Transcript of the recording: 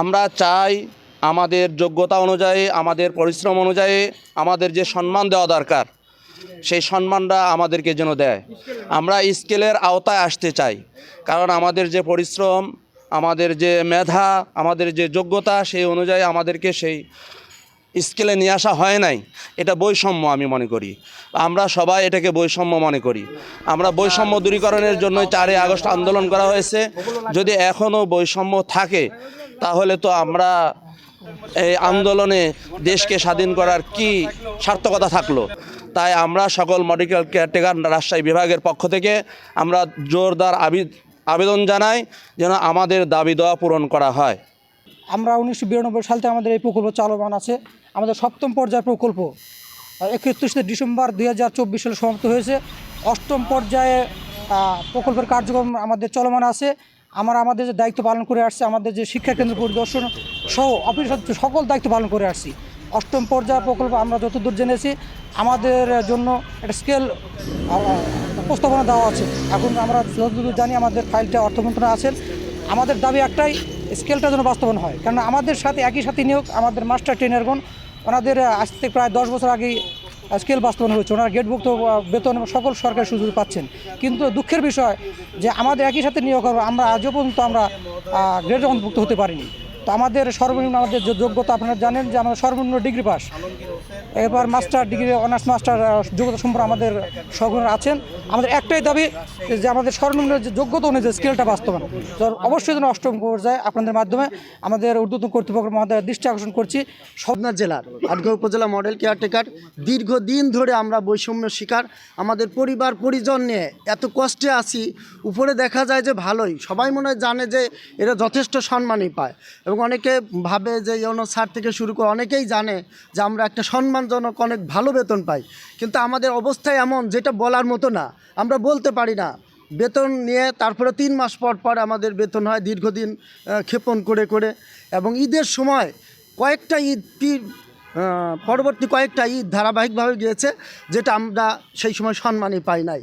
আমরা চাই আমাদের যোগ্যতা অনুযায়ী, আমাদের পরিশ্রম অনুযায়ী, আমাদের যে সম্মান দেওয়া দরকার, সেই সম্মানটা আমাদেরকে যেন দেয়। আমরা স্কেলের আওতায় আসতে চাই, কারণ আমাদের যে পরিশ্রম, আমাদের যে মেধা, আমাদের যে যোগ্যতা, সেই অনুযায়ী আমাদেরকে সেই স্কেলে নিয়ে আসা হয় নাই। এটা বৈষম্য আমি মনে করি। আমরা সবাই এটাকে বৈষম্য মনে করি। আমরা বৈষম্য দূরীকরণের জন্য চারই আগস্ট আন্দোলন করা হয়েছে। যদি এখনও বৈষম্য থাকে তাহলে তো আমরা এই আন্দোলনে দেশকে স্বাধীন করার কি সার্থকতা থাকল? তাই আমরা সকল মেডিকেল কেয়ারটেকার রাজশাহী বিভাগের পক্ষ থেকে আমরা জোরদার আবি- আবেদন জানাই যেন আমাদের দাবি দেওয়া পূরণ করা হয়। আমরা উনিশশো বিরানব্বই সাল থেকে আমাদের এই প্রকল্প চালমান আছে। আমাদের সপ্তম পর্যায়ের প্রকল্প একত্রিশে ডিসেম্বর দুই হাজার চব্বিশ সালে সমাপ্ত হয়েছে। অষ্টম পর্যায়ে প্রকল্পের কার্যক্রম আমাদের চলমান আছে। আমরা আমাদের যে দায়িত্ব পালন করে আসছি, আমাদের যে শিক্ষা কেন্দ্র পরিদর্শন সহ অফিস সকল দায়িত্ব পালন করে আসছি। অষ্টম পর্যায় প্রকল্প আমরা যতদূর জেনেছি, আমাদের জন্য একটা স্কেল উপস্থাপনা দেওয়া আছে। এখন আমরা যতদূর জানি আমাদের ফাইলটা অর্থ মন্ত্রণালয়ে আছেন আমাদের দাবি একটাই স্কেলটা যেন বাস্তবায়ন হয়। কারণ আমাদের সাথে একই সাথে নিয়োগ আমাদের মাস্টার ট্রেনারগণ ওনাদের আজ থেকে প্রায় দশ বছর আগেই স্কেল বাস্তবায়ন হয়েছে ওনারা গেটভুক্ত বেতন সকল সরকারি সুযোগ পাচ্ছেন। কিন্তু দুঃখের বিষয় যে আমাদের একই সাথে নিয়োগ আমরা আজও পর্যন্ত আমরা গ্রেডের অন্তর্ভুক্ত হতে পারিনি। তো আমাদের সর্বনিম্ন আমাদের যোগ্যতা আপনারা জানেন যে আমাদের সর্বনিম্ন ডিগ্রি পাস। এবার মাস্টার ডিগ্রি, অনার্স, মাস্টার যোগ্যতা সম্পর্কে আমাদের সগুণ আছেন। আমাদের একটাই দাবি যে আমাদের সর্বনিম্ন যে যোগ্যতা অনুযায়ী স্কেলটা বাস্তবায়ন। অবশ্যই যেন অষ্টম পর্যায়ে আপনাদের মাধ্যমে আমাদের ঊর্ধ্বতন কর্তৃপক্ষ আমাদের দৃষ্টি আকর্ষণ করছি। সব পাবনা জেলার আটগাঁও উপজেলা মডেল কেয়ারটেকার। দীর্ঘদিন ধরে আমরা বৈষম্য শিকার। আমাদের পরিবার, পরিজন নিয়ে এত কষ্টে আছি। উপরে দেখা যায় যে ভালোই। সবাই মনে হয় জানে যে এরা যথেষ্ট সম্মানই পায়। এবং অনেকে ভাবে যে ইউনো স্যার থেকে শুরু করে অনেকেই জানে যে আমরা একটা সম্মানজনক অনেক ভালো বেতন পাই। কিন্তু আমাদের অবস্থা এমন যেটা বলার মতো না। আমরা বলতে পারি না। বেতন নিয়ে তারপরে তিন মাস পর পর আমাদের বেতন হয় দীর্ঘদিন ক্ষেপণ করে করে। এবং ঈদের সময় কয়েকটা ঈদ পরবর্তী কয়েকটা ঈদ ধারাবাহিকভাবে গিয়েছে, যেটা আমরা সেই সময় সম্মানই পাই নাই।